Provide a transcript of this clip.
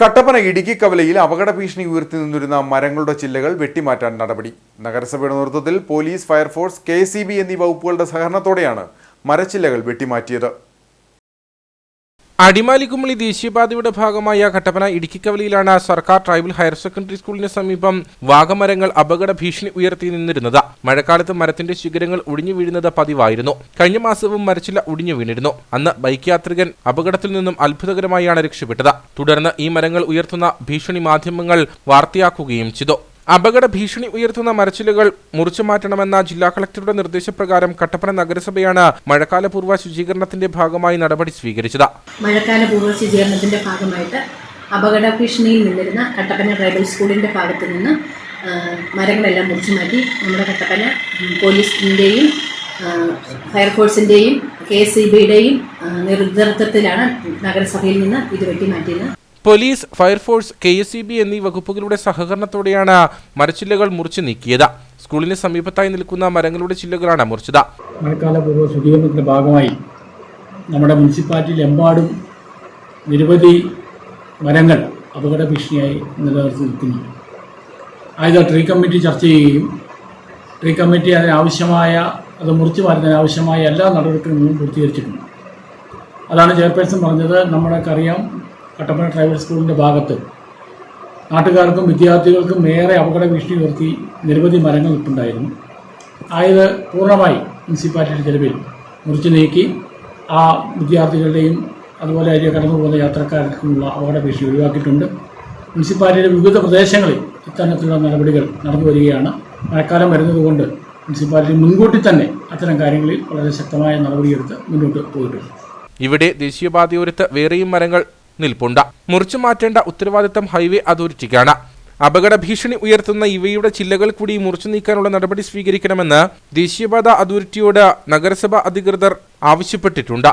കട്ടപ്പന ഇടുക്കി കവലയിൽ അപകട ഭീഷണി ഉയർത്തി നിന്നിരുന്ന മരങ്ങളുടെ ചില്ലകൾ വെട്ടിമാറ്റാൻ നടപടി. നഗരസഭയുടെ നേതൃത്വത്തിൽ പോലീസ് ഫയർഫോഴ്സ് കെ എന്നീ വകുപ്പുകളുടെ സഹകരണത്തോടെയാണ് മരച്ചില്ലകൾ വെട്ടിമാറ്റിയത്. അടിമാലിക്കുമ്മളി ദേശീയപാതയുടെ ഭാഗമായ കട്ടപ്പന ഇടുക്കിക്കവലിയിലാണ് സർക്കാർ ട്രൈബൽ ഹയർ സെക്കൻഡറി സ്കൂളിന് സമീപം വാഗമരങ്ങൾ അപകട ഭീഷണി ഉയർത്തി നിന്നിരുന്നത്. മഴക്കാലത്ത് മരത്തിന്റെ ശിഖരങ്ങൾ ഒടിഞ്ഞു വീഴുന്നത് പതിവായിരുന്നു. കഴിഞ്ഞ മാസവും മരച്ചില്ല ഒടിഞ്ഞു വീണിരുന്നു. അന്ന് ബൈക്ക് യാത്രികൻ അപകടത്തിൽ നിന്നും അത്ഭുതകരമായാണ് രക്ഷപ്പെട്ടത്. തുടർന്ന് ഈ മരങ്ങൾ ഉയർത്തുന്ന ഭീഷണി മാധ്യമങ്ങൾ വാർത്തയാക്കുകയും ചെയ്തു. അപകട ഭീഷണി ഉയർത്തുന്ന മരച്ചിലുകൾ മുറിച്ചു മാറ്റണമെന്ന ജില്ലാ കളക്ടറുടെ നിർദ്ദേശപ്രകാരം കട്ടപ്പന നഗരസഭയാണ് മഴക്കാലപൂർവ ശുചീകരണത്തിന്റെ ഭാഗമായി നടപടി സ്വീകരിച്ചത്. മഴക്കാല ശുചീകരണത്തിന്റെ ഭാഗമായിട്ട് അപകട ഭീഷണിയിൽ നിന്നിരുന്ന കട്ടപ്പന ട്രൈബൽ സ്കൂളിന്റെ ഭാഗത്ത് നിന്ന് മരങ്ങളെല്ലാം മുറിച്ചു മാറ്റി നമ്മുടെ കട്ടപ്പന പോലീസിന്റെയും ഫയർഫോഴ്സിന്റെയും കെ എസ് ഇ ബിയുടെയും നേതൃത്വത്തിലാണ് നഗരസഭയിൽ നിന്ന് ഇത് വെട്ടിമാറ്റിയത് police fire force K S E B എന്നീ വകുപ്പുകളുടെ സഹകരണത്തോടെയാണ് മരച്ചില്ലകൾ മുറിച്ചു നീക്കിയത്. സ്കൂളിന് സമീപത്തായി നിൽക്കുന്ന മരങ്ങളുടെ ചില്ലകളാണ് മുറിച്ചത്. മഴക്കാലപൂർവ ശുചീകരണത്തിന്റെ ഭാഗമായി നമ്മുടെ മുനിസിപ്പാലിറ്റിയിൽ എമ്പാടും നിരവധി മരങ്ങൾ അപകട ഭീഷണിയായി നിലനിർത്തി നിൽക്കുന്നു. ആയത് ട്രീ കമ്മിറ്റി ചർച്ച ചെയ്യുകയും ട്രീ കമ്മിറ്റി അതിനാവശ്യമായ അത് മുറിച്ചു മാറ്റുന്നതിനാവശ്യമായ എല്ലാ നടപടിക്രമങ്ങളും പൂർത്തീകരിച്ചിട്ടുണ്ട്. അതാണ് ചെയർപേഴ്സൺ പറഞ്ഞത് നമ്മൾക്കറിയാം കട്ടപ്പന ട്രൈബൽ സ്കൂളിന്റെ ഭാഗത്ത് നാട്ടുകാർക്കും വിദ്യാർത്ഥികൾക്കും ഏറെ അപകട ഭീഷണി ഉയർത്തി നിരവധി മരങ്ങൾ നിൽപ്പുണ്ടായിരുന്നു ആയത് പൂർണമായി മുനിസിപ്പാലിറ്റിയുടെ ചെലവിൽ മുറിച്ചു നീക്കി ആ വിദ്യാർത്ഥികളുടെയും അതുപോലെ അതിൽ കടന്നു പോകുന്ന യാത്രക്കാർക്കുമുള്ള അപകട ഭീഷണി ഒഴിവാക്കിയിട്ടുണ്ട്. മുനിസിപ്പാലിറ്റിയുടെ വിവിധ പ്രദേശങ്ങളിൽ ഇത്തരത്തിലുള്ള നടപടികൾ നടന്നു വരികയാണ്. മഴക്കാലം വരുന്നതുകൊണ്ട് മുനിസിപ്പാലിറ്റി മുൻകൂട്ടി തന്നെ അത്തരം കാര്യങ്ങളിൽ വളരെ ശക്തമായ നടപടിയെടുത്ത് മുന്നോട്ട് പോയിട്ടുണ്ട്. ഇവിടെ ദേശീയപാതയോരത്ത് വേറെയും മരങ്ങൾ നിൽപ്പുണ്ട്. മുറിച്ചു മാറ്റേണ്ട ഉത്തരവാദിത്തം ഹൈവേ അതോറിറ്റിക്കാണ്. അപകട ഭീഷണി ഉയർത്തുന്ന ഇവയുടെ ചില്ലകൾ കൂടി മുറിച്ചു നീക്കാനുള്ള നടപടി സ്വീകരിക്കണമെന്ന് ദേശീയപാത അതോറിറ്റിയോട് നഗരസഭാ അധികൃതർ ആവശ്യപ്പെട്ടിട്ടുണ്ട്.